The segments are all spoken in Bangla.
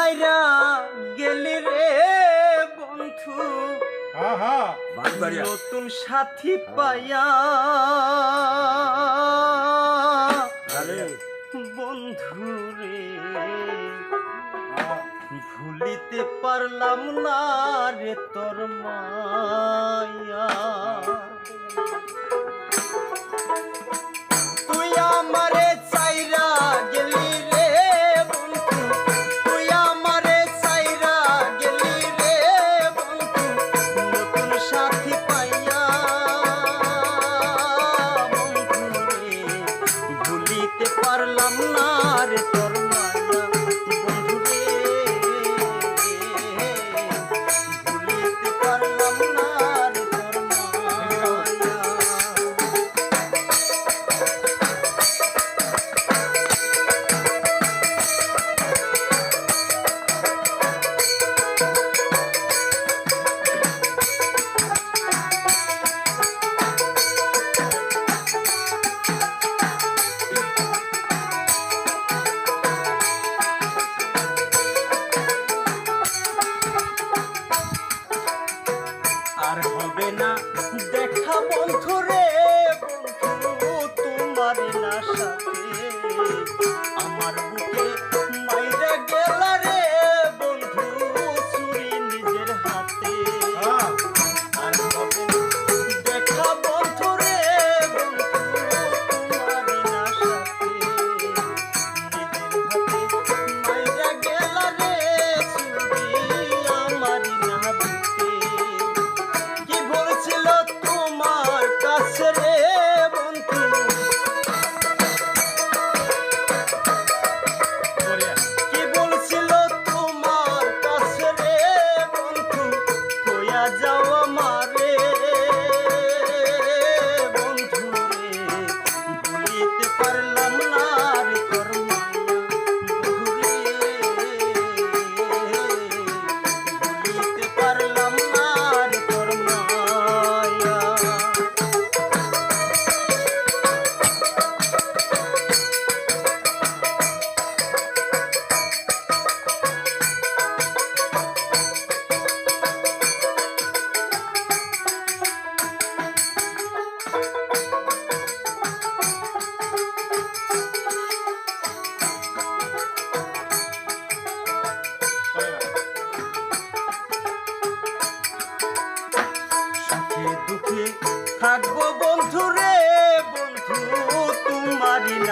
হাইরা গেলি রে বন্ধু। নতুন সাথী পায়া বন্ধু রে। ভুলিতে পারলাম না রে তোর মায়া। I'm বন্ধুরে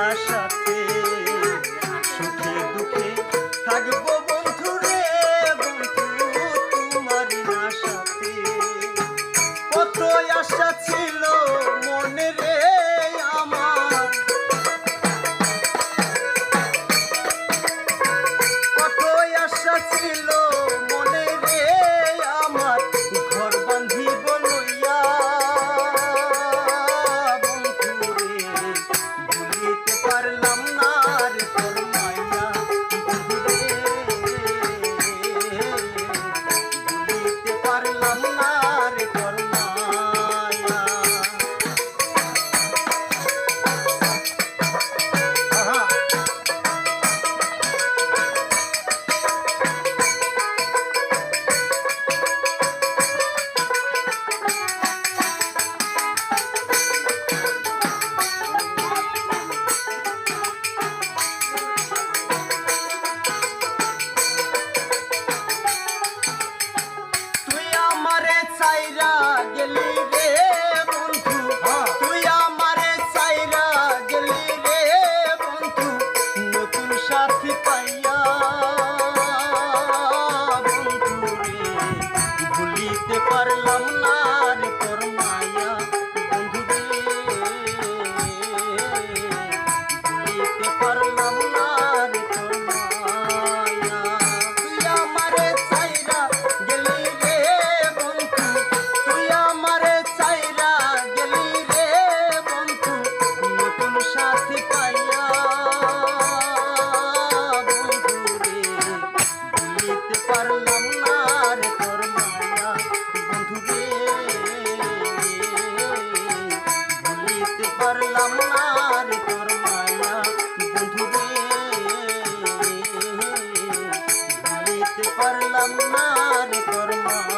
আশা পাখি পাই পেলাম তোর মা